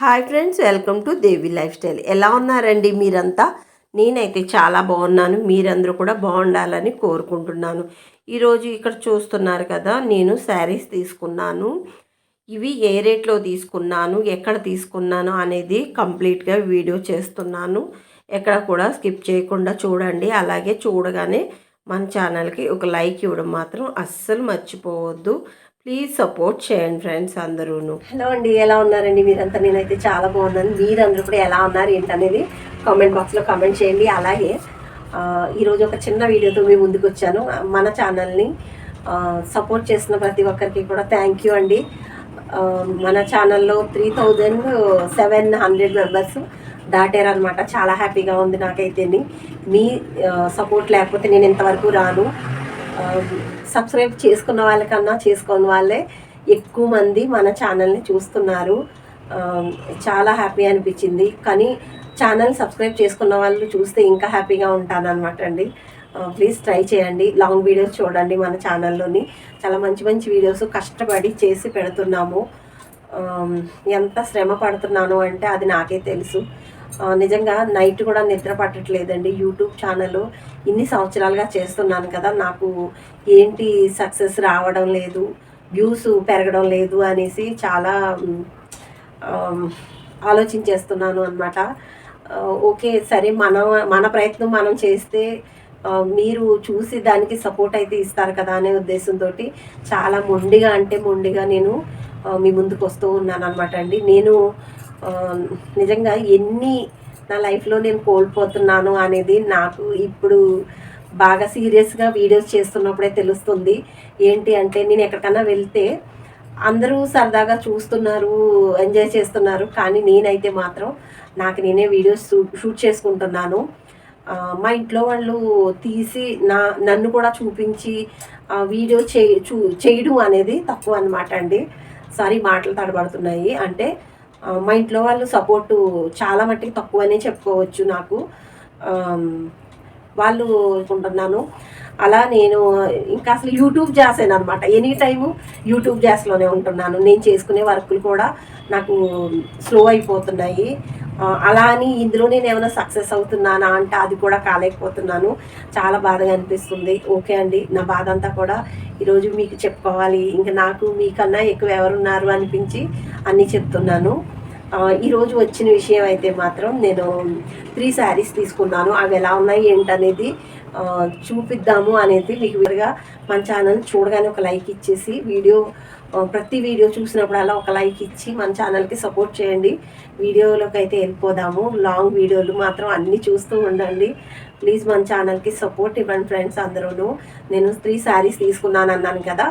Hi friends welcome to Devi lifestyle. ఎలా ఉన్నారండి మీరంతా? నేనైతే చాలా బాగున్నాను. మీరందరూ కూడా బాగుండాలని కోరుకుంటున్నాను. ఈరోజు ఇక్కడ చూస్తున్నారు కదా నేను శారీస్ తీసుకున్నాను. ఇవి ఏ రేట్లో తీసుకున్నాను ఎక్కడ తీసుకున్నాను అనేది కంప్లీట్గా వీడియో చేస్తున్నాను. ఎక్కడ కూడా స్కిప్ చేయకుండా చూడండి. అలాగే చూడగానే మన ఛానల్కి ఒక లైక్ ఇవ్వడం మాత్రం అస్సలు మర్చిపోవద్దు. ప్లీజ్ సపోర్ట్ చేయండి ఫ్రెండ్స్ అందరూను. హలో అండి ఎలా ఉన్నారండి? మీరంతా నేనైతే చాలా బాగున్నాను. మీరందరూ కూడా ఎలా ఉన్నారు ఏంటనేది కామెంట్ బాక్స్లో కామెంట్ చేయండి. అలాగే ఈరోజు ఒక చిన్న వీడియోతో మేము ముందుకు వచ్చాను. మన ఛానల్ని సపోర్ట్ చేసిన ప్రతి ఒక్కరికి కూడా థ్యాంక్ యూ అండి. మన ఛానల్లో three thousand seven hundred members దాటారనమాట చాలా హ్యాపీగా ఉంది నాకైతేని. మీ సపోర్ట్ లేకపోతే నేను ఇంతవరకు రాను. సబ్స్క్రైబ్ చేసుకున్న వాళ్ళకన్నా చేసుకోని వాళ్ళే ఎక్కువ మంది మన ఛానల్ని చూస్తున్నారు. చాలా హ్యాపీ అనిపించింది. కానీ ఛానల్ సబ్స్క్రైబ్ చేసుకున్న వాళ్ళు చూస్తే ఇంకా హ్యాపీగా ఉంటాను అనమాట అండి ప్లీజ్ ట్రై చేయండి. లాంగ్ వీడియోస్ చూడండి మన ఛానల్లోని. చాలా మంచి మంచి వీడియోస్ కష్టపడి చేసి పెడుతున్నాము. ఎంత శ్రమ పడుతున్నాను అంటే అది నాకే తెలుసు. నిజంగా నైట్ కూడా నిద్ర పట్టట్లేదండి యూట్యూబ్ ఛానల్. ఇన్ని సంవత్సరాలుగా చేస్తున్నాను కదా నాకు ఏంటి సక్సెస్ రావడం లేదు వ్యూస్ పెరగడం లేదు అనేసి చాలా ఆలోచించేస్తున్నాను అనమాట ఓకే సరే మన మన ప్రయత్నం మనం చేస్తే మీరు చూసి దానికి సపోర్ట్ అయితే ఇస్తారు కదా అనే ఉద్దేశంతో చాలా మొండిగా అంటే మొండిగా నేను మీ ముందుకు వస్తూ ఉన్నాను అనమాట అండి. నేను నిజంగా ఎన్ని నా లైఫ్లో నేను కోల్పోతున్నాను అనేది నాకు ఇప్పుడు బాగా సీరియస్గా వీడియోస్ చేస్తున్నప్పుడే తెలుస్తుంది. ఏంటి అంటే నేను ఎక్కడికన్నా వెళ్తే అందరూ సరదాగా చూస్తున్నారు ఎంజాయ్ చేస్తున్నారు. కానీ నేనైతే మాత్రం నాకు నేనే వీడియోస్ షూట్ చేసుకుంటున్నాను. మా ఇంట్లో వాళ్ళు తీసి నా నన్ను కూడా చూపించి వీడియో చే చూ చేయడం అనేది తక్కువ అనమాట అండి. సారీ మాటలు తడబడుతున్నాయి. అంటే మా ఇంట్లో వాళ్ళు సపోర్టు చాలా మట్టుకు తక్కువనే చెప్పుకోవచ్చు నాకు. వాళ్ళు అనుకుంటున్నాను అలా నేను ఇంకా అసలు యూట్యూబ్ చేసాను అనమాట ఎనీ టైము యూట్యూబ్ జాస్లోనే ఉంటున్నాను. నేను చేసుకునే వర్కులు కూడా నాకు స్లో అయిపోతున్నాయి. అలా అని ఇందులో నేను ఏమైనా సక్సెస్ అవుతున్నానా అంటే అది కూడా కాలేకపోతున్నాను. చాలా బాధగా అనిపిస్తుంది. ఓకే అండి. నా బాధ అంతా కూడా ఈరోజు మీకు చెప్పుకోవాలి. ఇంకా నాకు మీకన్నా ఎక్కువ ఎవరున్నారు అనిపించి అన్నీ చెప్తున్నాను. ఈరోజు వచ్చిన విషయం అయితే మాత్రం నేను త్రీ శారీస్ తీసుకున్నాను. అవి ఎలా ఉన్నాయి ఏంటనేది చూపిద్దాము అనేది మీకు విడిగా మన ఛానల్ చూడగానే ఒక లైక్ ఇచ్చేసి వీడియో ప్రతి వీడియో చూసినప్పుడు అలా ఒక లైక్ ఇచ్చి మన ఛానల్కి సపోర్ట్ చేయండి. వీడియోలోకి అయితే వెళ్ళిపోదాము. లాంగ్ వీడియోలు మాత్రం అన్నీ చూస్తూ ఉండండి. ప్లీజ్ మన ఛానల్కి సపోర్ట్ ఇవ్వండి ఫ్రెండ్స్ అందరూ నేను త్రీ శారీస్ తీసుకున్నాను అన్నాను కదా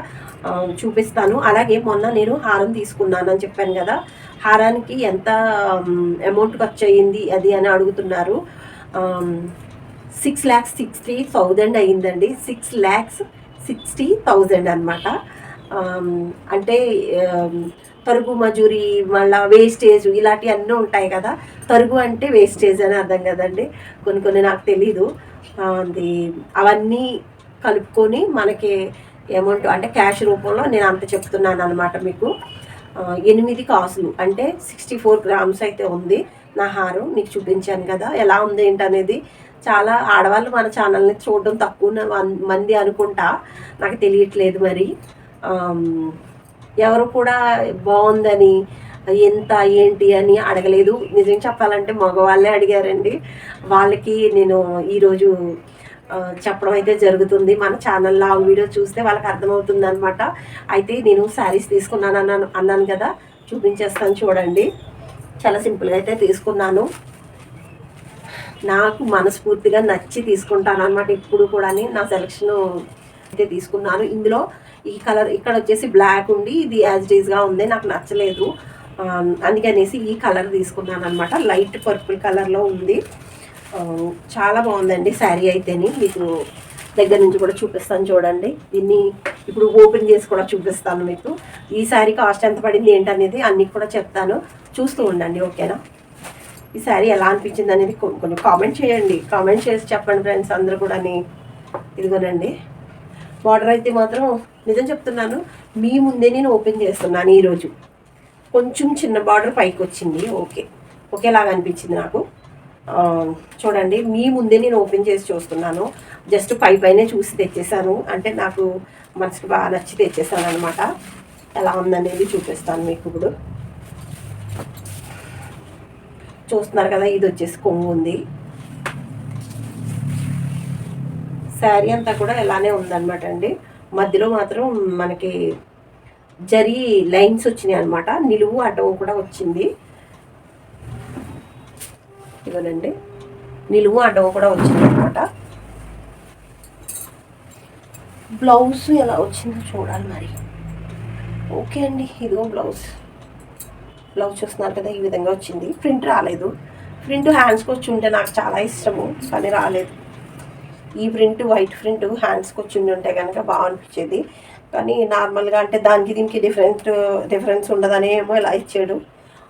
చూపిస్తాను. అలాగే మొన్న నేను హారం తీసుకున్నాను అని చెప్పాను కదా హారానికి ఎంత అమౌంట్ ఖర్చు అయ్యింది అది అని అడుగుతున్నారు. సిక్స్ ల్యాక్స్ సిక్స్టీ థౌజండ్ అయ్యిందండి. సిక్స్ ల్యాక్స్ సిక్స్టీ థౌజండ్ అనమాట అంటే తరుగు మజూరి మళ్ళా వేస్టేజ్ ఇలాంటివి అన్నీ ఉంటాయి కదా. తరుగు అంటే వేస్టేజ్ అని అర్థం కదండి. కొన్ని కొన్ని నాకు తెలీదు. అది అవన్నీ కలుపుకొని మనకి అమౌంట్ అంటే క్యాష్ రూపంలో నేను అంత చెప్తున్నాను అనమాట మీకు ఎనిమిది కాసులు అంటే సిక్స్టీ ఫోర్ గ్రామ్స్ అయితే ఉంది. నా హారం మీకు చూపించాను కదా. ఎలా ఉంది ఏంటనేది చాలా ఆడవాళ్ళు మన ఛానల్ని చూడడం తక్కువ మంది అనుకుంటా. నాకు తెలియట్లేదు మరి. ఎవరు కూడా బాగుందని ఎంత ఏంటి అని అడగలేదు. నిజం చెప్పాలంటే మగవాళ్ళే అడిగారండి. వాళ్ళకి నేను ఈరోజు చెప్పడం అయితే జరుగుతుంది. మన ఛానల్లో ఆ వీడియో చూస్తే వాళ్ళకి అర్థమవుతుంది అనమాట అయితే నేను శారీస్ తీసుకున్నాను అన్నాను అన్నాను కదా. చూపించేస్తాను చూడండి. చాలా సింపుల్గా అయితే తీసుకున్నాను. నాకు మనస్ఫూర్తిగా నచ్చి తీసుకుంటాను అనమాట ఇప్పుడు కూడా నా సెలక్షన్ అయితే తీసుకున్నాను. ఇందులో ఈ కలర్ ఇక్కడ వచ్చేసి బ్లాక్ ఉండి ఇది యాజ్ డీజ్గా ఉంది నాకు నచ్చలేదు. అందుకనేసి ఈ కలర్ తీసుకున్నాను అనమాట లైట్ పర్పుల్ కలర్లో ఉంది. చాలా బాగుందండి శారీ అయితేని. మీకు దగ్గర నుంచి కూడా చూపిస్తాను చూడండి. దీన్ని ఇప్పుడు ఓపెన్ చేసి కూడా చూపిస్తాను మీకు. ఈ శారీ కాస్ట్ ఎంత పడింది ఏంటనేది అన్నీ కూడా చెప్తాను. చూస్తూ ఉండండి ఓకేనా? ఈ శారీ ఎలా అనిపించింది అనేది కొన్ని కామెంట్ చేయండి. కామెంట్ చేసి చెప్పండి ఫ్రెండ్స్ అందరూ కూడా ఇదిగోనండి. బార్డర్ అయితే మాత్రం నిజం చెప్తున్నాను మీ ముందే నేను ఓపెన్ చేస్తున్నాను ఈరోజు. కొంచెం చిన్న బార్డర్ పైకి వచ్చింది ఓకే. ఒకేలాగా అనిపించింది నాకు. చూడండి మీ ముందే నేను ఓపెన్ చేసి చూస్తున్నాను. జస్ట్ పై పైనే చూసి తెచ్చేసాను అంటే నాకు మనసుకు బాగా నచ్చి తెచ్చేసాను అనమాట ఎలా ఉందనేది చూపిస్తాను మీకు ఇప్పుడు. చూస్తున్నారు కదా ఇది వచ్చేసి కొంగు ఉంది. శారీ అంతా కూడా ఇలానే ఉందన్నమాట అండి. మధ్యలో మాత్రం మనకి జరీ లైన్స్ వచ్చినాయి అనమాట నిలువు అడ్డం కూడా వచ్చింది. ఇవ్వనండి. నిలువు అడ్డం కూడా వచ్చింది అనమాట బ్లౌజ్ ఎలా వచ్చిందో చూడాలి మరి. ఓకే అండి ఇదిగో బ్లౌజ్. బ్లౌజ్ చూస్తున్నారు కదా ఈ విధంగా వచ్చింది. ప్రింట్ రాలేదు. ప్రింట్ హ్యాండ్స్కి వచ్చి ఉంటే నాకు చాలా ఇష్టము కానీ రాలేదు. ఈ ప్రింట్ వైట్ ప్రింట్ హ్యాండ్స్కి వచ్చి ఉండి ఉంటే కనుక బాగా అనిపించేది. కానీ నార్మల్గా అంటే దానికి దీనికి డిఫరెంట్ డిఫరెన్స్ ఉండదని ఏమో ఇలా ఇచ్చాడు.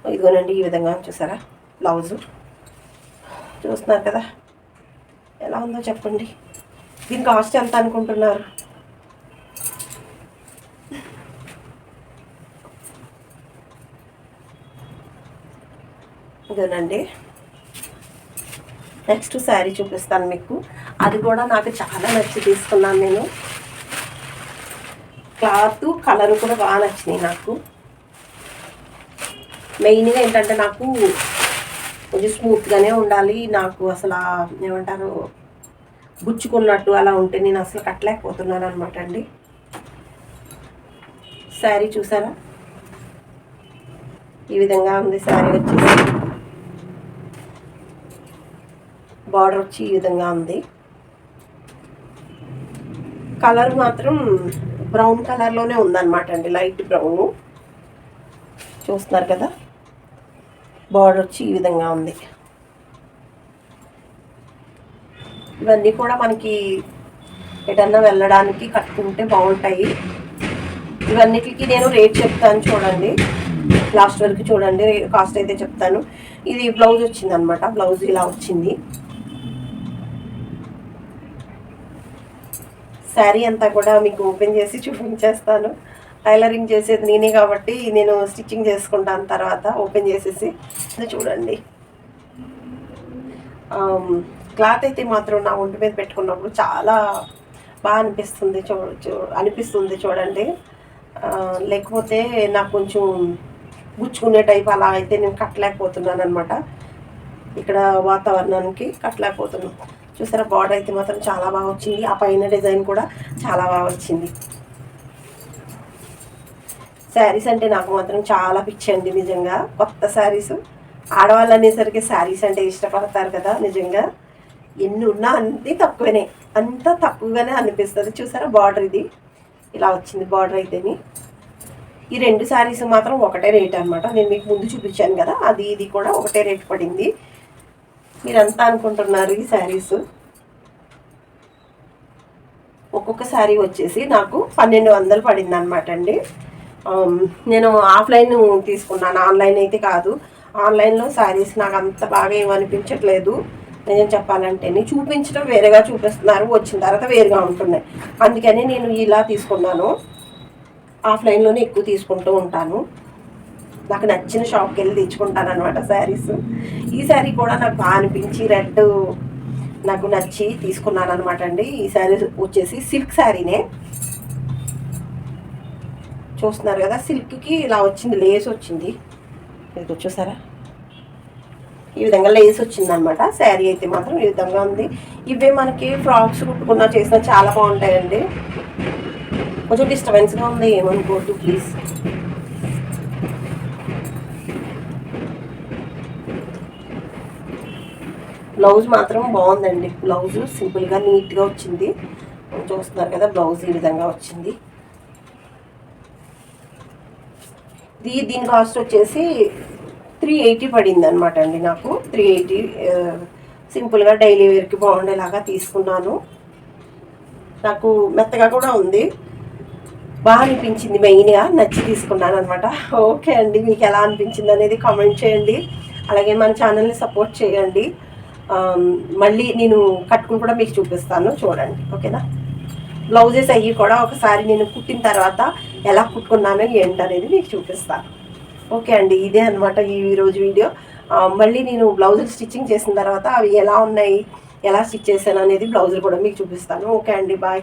ఇదిగోనండి ఈ విధంగా చూసారా? బ్లౌజు. చూస్తున్నారు కదా. ఎలా ఉందో చెప్పండి. దీని కాస్ట్ ఎంత అనుకుంటున్నారు? ఇదేనండి నెక్స్ట్ శారీ చూపిస్తాను మీకు. అది కూడా నాకు చాలా నచ్చి తీసుకున్నాను నేను. క్లాత్ కలర్ కూడా బాగా నచ్చినాయి నాకు. మెయిన్గా ఏంటంటే నాకు కొంచెం స్మూత్గానే ఉండాలి. నాకు అసలు ఏమంటారు గుచ్చుకున్నట్టు అలా ఉంటే నేను అసలు కట్టలేకపోతున్నాను అనమాట అండి. శారీ చూసారా? ఈ విధంగా ఉంది శారీ వచ్చేసి. బార్డర్ వచ్చి ఈ విధంగా ఉంది. కలర్ మాత్రం బ్రౌన్ కలర్లోనే ఉందన్నమాట అండి. Light brown. చూస్తున్నారు కదా? బార్డర్ వచ్చి ఈ విధంగా ఉంది. ఇవన్నీ కూడా మనకి ఎటన్నా వెళ్ళడానికి కట్టుకుంటే బాగుంటాయి. ఇవన్నిటికి నేను రేట్ చెప్తాను చూడండి. లాస్ట్ వరకు చూడండి కాస్ట్ అయితే చెప్తాను. ఇది బ్లౌజ్ వచ్చింది అనమాట బ్లౌజ్ ఇలా వచ్చింది. శారీ అంతా కూడా మీకు ఓపెన్ చేసి చూపించేస్తాను. టైలరింగ్ చేసేది నేనే కాబట్టి నేను స్టిచ్చింగ్ చేసుకుంటాను తర్వాత ఓపెన్ చేసేసి. చూడండి. క్లాత్ అయితే మాత్రం నా ఒంటి మీద పెట్టుకున్నప్పుడు చాలా బాగా అనిపిస్తుంది చూ చూ అనిపిస్తుంది చూడండి. లేకపోతే నాకు కొంచెం గుచ్చుకునే టైప్ అలా అయితే నేను కట్టలేకపోతున్నాను అనమాట ఇక్కడ వాతావరణానికి కట్టలేకపోతున్నాను. చూసారా బార్డర్ అయితే మాత్రం చాలా బాగా వచ్చింది. ఆ పైన డిజైన్ కూడా చాలా బాగా వచ్చింది. శారీస్ అంటే నాకు మాత్రం చాలా పిచ్చి అండి నిజంగా. కొత్త శారీస్. ఆడవాళ్ళు అనేసరికి శారీస్ అంటే ఇష్టపడతారు కదా నిజంగా. ఎన్ని ఉన్నా అన్నీ తక్కువనే. అంతా తక్కువగానే అనిపిస్తుంది. చూసారా బార్డర్ ఇది? ఇలా వచ్చింది బార్డర్ అయితేని. ఈ రెండు శారీస్ మాత్రం ఒకటే రేట్ అనమాట నేను మీకు ముందు చూపించాను కదా అది ఇది కూడా ఒకటే రేట్ పడింది. మీరంతా అనుకుంటున్నారు ఈ శారీస్. ఒక్కొక్క శారీ వచ్చేసి నాకు పన్నెండు వందలు పడింది అనమాట అండి. Um, నేను ఆఫ్లైన్ తీసుకున్నాను. ఆన్లైన్ అయితే కాదు. ఆన్లైన్లో శారీస్ నాకు అంత బాగా ఏమనిపించట్లేదు నిజం చెప్పాలంటే చూపించడం వేరేగా చూపిస్తున్నారు. వచ్చిన తర్వాత వేరుగా ఉంటున్నాయి. అందుకని నేను ఇలా తీసుకున్నాను. ఆఫ్లైన్లోనే ఎక్కువ తీసుకుంటూ ఉంటాను. నాకు నచ్చిన షాప్కి వెళ్ళి తెచ్చుకుంటాను అనమాట శారీస్ ఈ శారీ కూడా నాకు బాగా అనిపించి రెడ్ నాకు నచ్చి తీసుకున్నాను అనమాట అండి. ఈ శారీ వచ్చేసి సిల్క్ శారీనే చూస్తున్నారు కదా సిల్క్కి ఇలా వచ్చింది లేస్ వచ్చింది. ఇది చూసారా? ఈ విధంగా లేస్ వచ్చింది అనమాట శారీ అయితే మాత్రం ఈ విధంగా ఉంది. ఇవే మనకి ఫ్రాక్స్ కుట్టుకున్నా చేసినా చాలా బాగుంటాయండి. కొంచెం డిస్టర్బెన్స్గా ఉంది ఏమనుకోవద్దు ప్లీజ్. బ్లౌజ్ మాత్రం బాగుందండి. బ్లౌజ్ సింపుల్గా నీట్గా వచ్చింది. చూస్తున్నారు కదా బ్లౌజ్ ఈ విధంగా వచ్చింది. ఇది దీని కాస్ట్ వచ్చేసి త్రీ ఎయిటీ పడింది అనమాట అండి నాకు. త్రీ ఎయిటీ సింపుల్గా డైలీ వేర్కి బాగుండేలాగా తీసుకున్నాను. నాకు మెత్తగా కూడా ఉంది. బాగా అనిపించింది మెయిన్గా నచ్చి తీసుకున్నాను అనమాట ఓకే అండి మీకు ఎలా అనిపించింది అనేది కామెంట్ చేయండి. అలాగే మన ఛానల్ని సపోర్ట్ చేయండి. మళ్ళీ నేను కట్టుకుని కూడా మీకు చూపిస్తాను చూడండి. ఓకేనా? బ్లౌజెస్ అవి కూడా ఒకసారి నేను కుట్టిన తర్వాత ఎలా కుట్టుకున్నానో ఏంటనేది మీకు చూపిస్తాను. ఓకే అండి ఇదే అనమాట ఈ వీడియో. మళ్ళీ నేను బ్లౌజులు స్టిచ్చింగ్ చేసిన తర్వాత అవి ఎలా ఉన్నాయి ఎలా స్టిచ్ చేశాను అనేది బ్లౌజులు కూడా మీకు చూపిస్తాను. ఓకే అండి బాయ్.